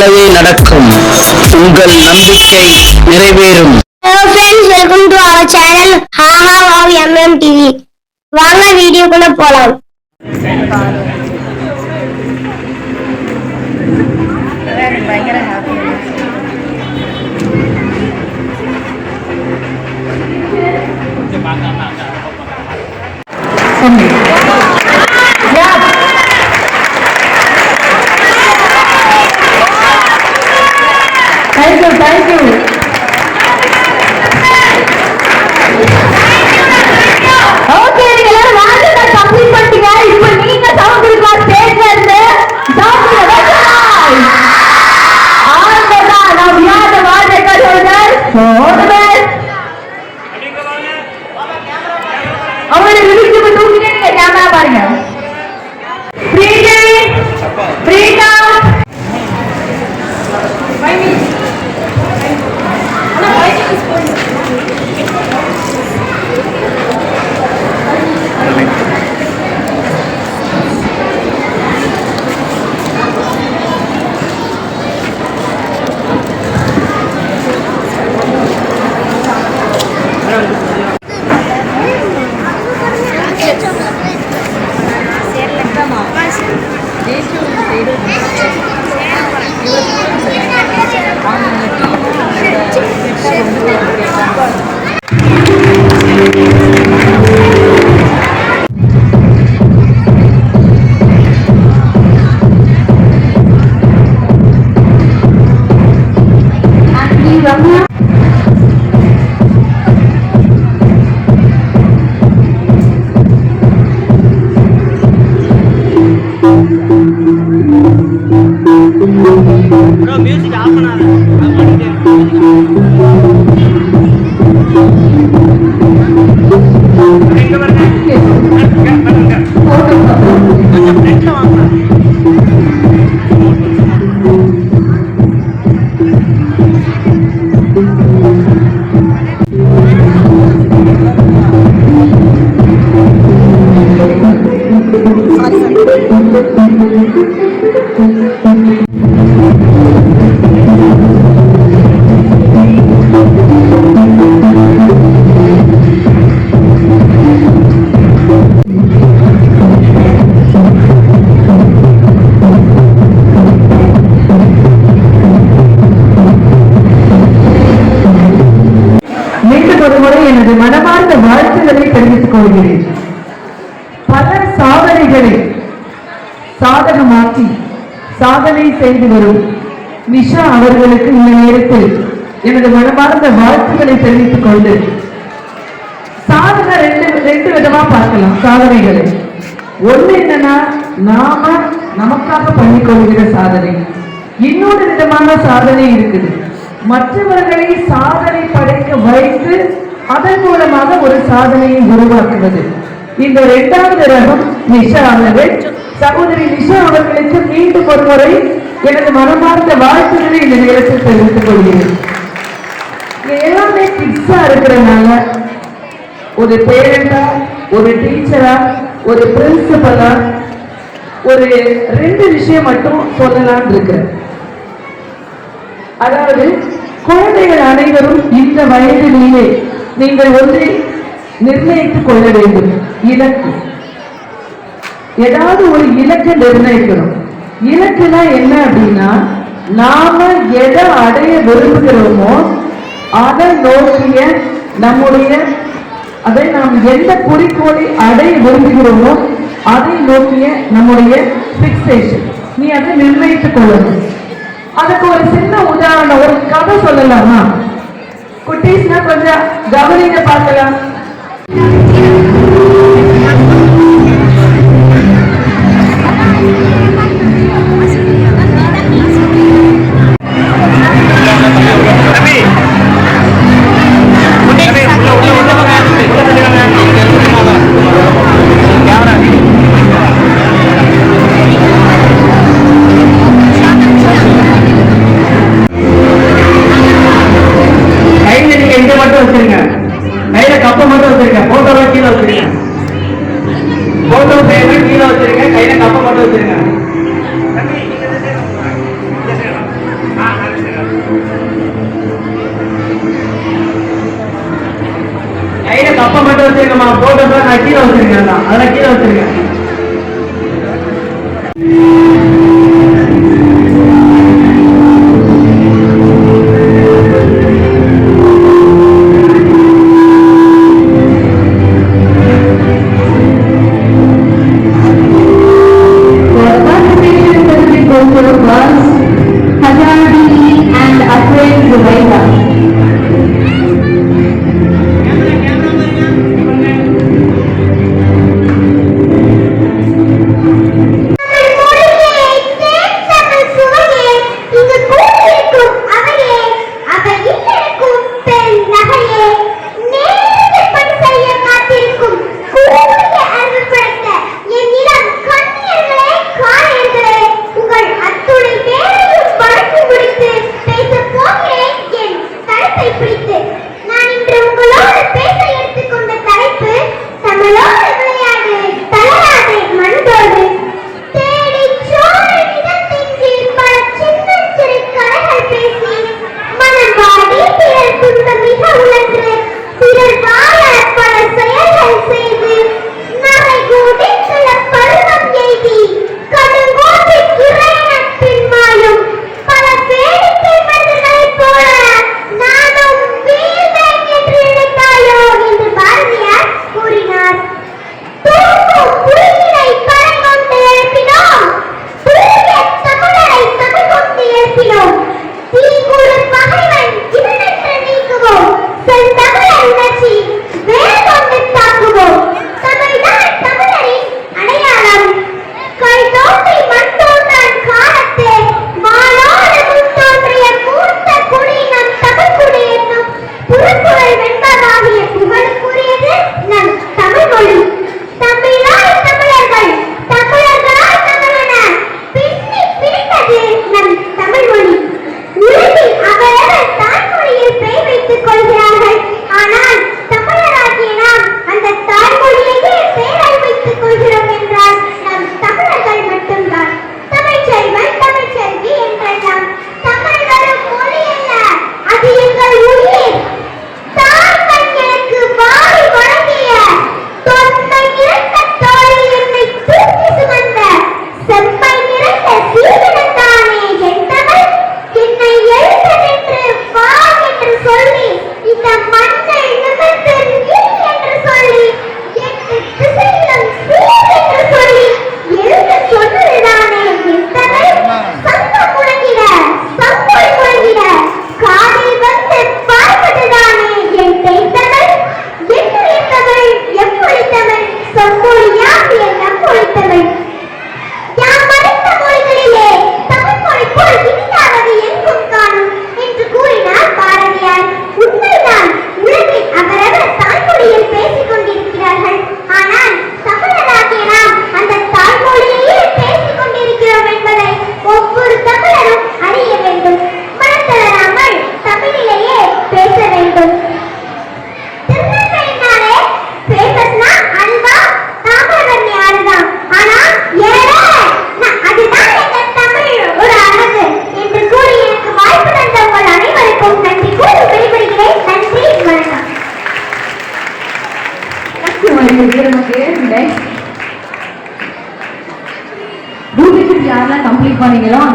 நல்லதே நடக்கும். உங்கள் நம்பிக்கை நிறைவேறும். Welcome to our channel haha wow MM TV வாங்க வீடியோக்குள்ள போலாம். தேங்க்யூ தேங்க்யூ ஓகே நீங்க எல்லாரும் வாங்க நான் கம்ப்ளீட் பண்ணிட்டீங்க இப்போ நீங்க சவுண்ட் கொடுக்கலாம் ஸ்டேஜ்ல இருந்து சவுண்ட் ஆல்ரெடி நான் வியாத வார்த்தை சொல்றேன் சோதனை அவங்களை விழிச்சு தூக்கிட்டே நீங்க கேமரா பாருங்க பிரீத்தி பிரீதா బ్రో మ్యూజిక్ ఆఫ్ అన్నారు மீண்டும் ஒரு முறை எனது மனமார்ந்த வாழ்த்துக்களை தெரிவித்துக் கொள்கிறேன். பல சாதனைகளை சாதகமாக்கி சாதனை செய்து வரும் நிஷா அவர்களுக்கு இந்த நேரத்தில் எனது மனமார்ந்த வாழ்த்துக்களை தெரிவித்துக் கொண்டு சாதனை ரெண்டு ரெண்டு விதமா பார்க்கலாம் சாதனைகளை. ஒண்ணு என்னன்னா நாம நமக்காக பண்ணிக்கொள்கிற சாதனை. இன்னொரு விதமான சாதனை இருக்குது. மற்றவர்களை சாதனை படைக்க வைத்து அதன் மூலமாக ஒரு சாதனையை உருவாக்குவது. இந்த இரண்டாவது ரகம் நிஷா அவர்கள் சகோதரி நிஷா அவர்களுக்கு மீண்டும் ஒரு முறை எனது மனமார்ந்த வாழ்த்துக்களை இந்த நேரத்தில் தெரிவித்துக் கொள்கிறேன். எல்லாமே கிட்ஸா இருக்கிறனால ஒரு பேரண்டா ஒரு டீச்சரா ஒரு பிரின்சிபலா ஒரு ரெண்டு விஷயம் மட்டும் சொல்லலாம்னு இருக்கிறேன். அதாவது குழந்தைகள் அனைவரும் இந்த வயதிலேயே நீங்கள் ஒன்றை நிர்ணயித்துக் கொள்ள வேண்டும். இலக்கு. ஏதாவது ஒரு இலக்கை நிர்ணயிக்கணும். இலக்குனா என்ன அப்படின்னா நாம எதை அடைய விரும்புகிறோமோ அதை நோக்கிய நம்முடைய அதை நாம் எந்த குறிக்கோளை அடைய விரும்புகிறோமோ அதை நோக்கிய நம்முடைய பிக்சேஷன் நீ அதை நிர்ணயித்துக் கொள்ளணும். அதுக்கு ஒரு சின்ன உதாரணம் ஒரு கதை சொல்லலாமா? குட்டீஸ்னா கொஞ்சம் கவனிங்க பார்க்கலாம். நான் போட்டோம்னா நான் கீழே வச்சிருக்கேன் அதெல்லாம் கீழே வச்சிருக்கேன்.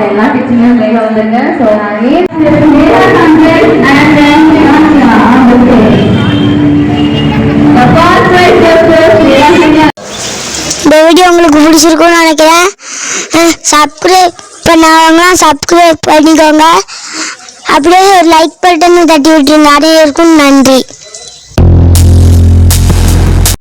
அவங்க எல்லா டீச்சர்லையும் மேலே வந்துருங்க. ஸோ இந்த வீடியோ உங்களுக்கு பிடிச்சிருக்கும்னு நினைக்கிறேன். சப்ஸ்கிரைப் பண்ணாங்கன்னா சப்ஸ்கிரைப் பண்ணிக்கோங்க. அப்படியே ஒரு லைக் பட்டன் தட்டி விட்டு நிறைய இருக்கும் நன்றி.